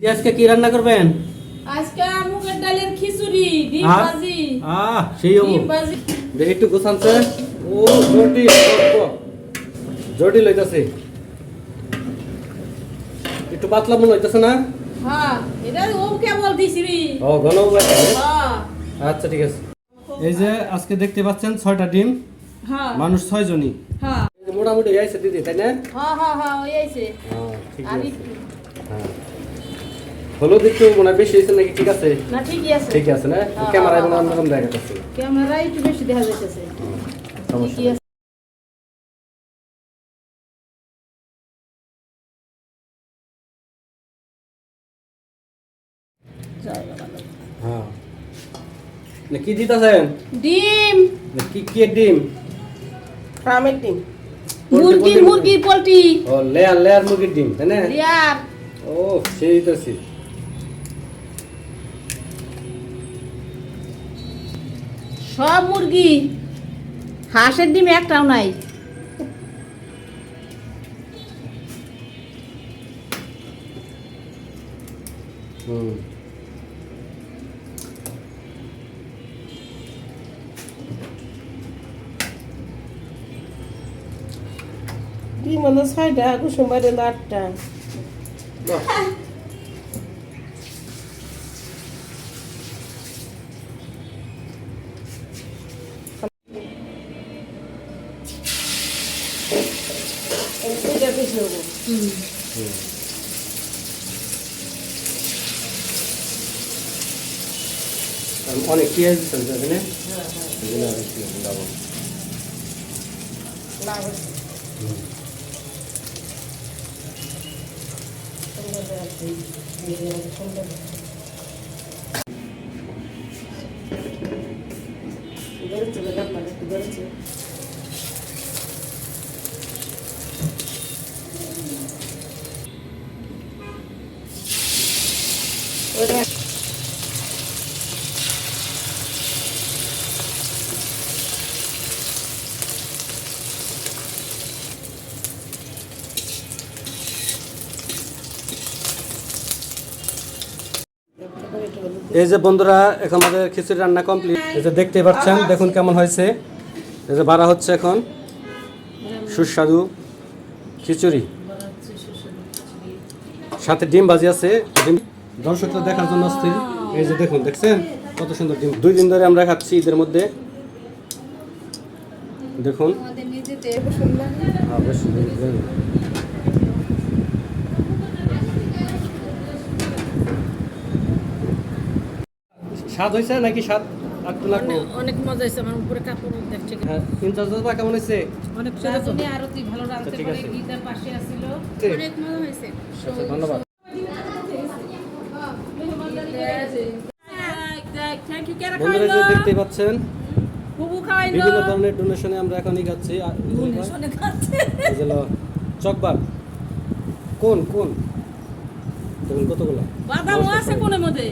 আজকে কি রান্না করবেন? আজকে মুগের ডালের খিচুড়ি ডিম ভাজি। আহ সেই হব ডিম ভাজি। দেখি একটু গোছানছে ও জটিল জট- জটিল হইতাছে। একটু পাতলা মনে হইতাছে না? হ্যাঁ এটা ও কেবল দিছি ও ঘন হ্যাঁ। আচ্ছা ঠিক আছে। এই যে আজকে দেখতে পাচ্ছেন ছয়টা ডিম। হ্যাঁ। মানুষ ছয় জনই। হ্যাঁ। মোটামুটি দিদি তাই না? হ্যাঁ হ্যাঁ হ্যাঁ ওই হ্যাঁ, ঠিক আছে। হ্যাঁ। হলুদ একটু মনে হয় বেশি হয়েছে নাকি? ঠিক আছে? না ঠিকই আছে। ঠিক আছে না? হ্যাঁ, ক্যামেরায় হ্যাঁ, মনে হয় হ্যাঁ। অন্যরকম দেখা যাচ্ছে। ক্যামেরা একটু বেশি দেখা যাইতেছে। সমস্যা ঠিকই নেই। আছে। জয় বাবা। হ্যাঁ। না কি দিতেছেন? ডিম। কি কি ডিম? ফার্মের ডিম। পোল্ট্রি, মুরগি পোল্ট্রি, মুরগি পোল্ট্রি। ও লেয়ার লেয়ার মুরগির ডিম তাই না? রিয়ার ও সেই তো সব মুরগি। হাঁসের ডিম একটাও নাই। হুম। ডিম হলো ছয়টা কুসুম বাইরে হলো আটটা। বাহ, দুইটা বেশি অনেক পেঁয়াজ দিচ্ছেন তো এখানে এখানে আর একটু ডাবল। লাভ আছে সুন্দর করে আছে। এই যে আমাদের সুন্দর। বেরোচ্ছে তো ডাব্বা, একটু বেরোচ্ছে। ওটা একটু এই যে বন্ধুরা, এখন আমাদের খিচুড়ি রান্না কমপ্লিট এই যে দেখতে পাচ্ছেন, দেখুন কেমন হয়েছে। এই যে বাড়া হচ্ছে এখন। সুস্বাদু খিচুড়ি। সাথে ডিম ভাজি আছে। ডিম দর্শকরা দেখার জন্য অস্থির এই যে দেখুন দেখছেন? কত সুন্দর ডিম। দুই দিন ধরে আমরা খাচ্ছি ঈদের মধ্যে। দেখুন। হ্যাঁ। স্বাদ হয়েছে নাকি স্বাদ? একটু লাগবে। অনেক মজা হয়েছে আমার উপরে কাপড় দেখছে হ্যাঁ কেমন হয়েছে? অনেক রাজনী আরতি ভালো রাঁধতে আচ্ছা, পারে গীতার পাশে আসিল। অনেক মজা হয়েছে। আচ্ছা ধন্যবাদ। বন্ধুরা যে দেখতে পাচ্ছেন বিভিন্ন ধরনের ডোনেশনে আমরা এখনই যাচ্ছি আর এই যে চকবার কোন কোন? দেখুন কতগুলো। বাদামও আছে কোনের মধ্যে।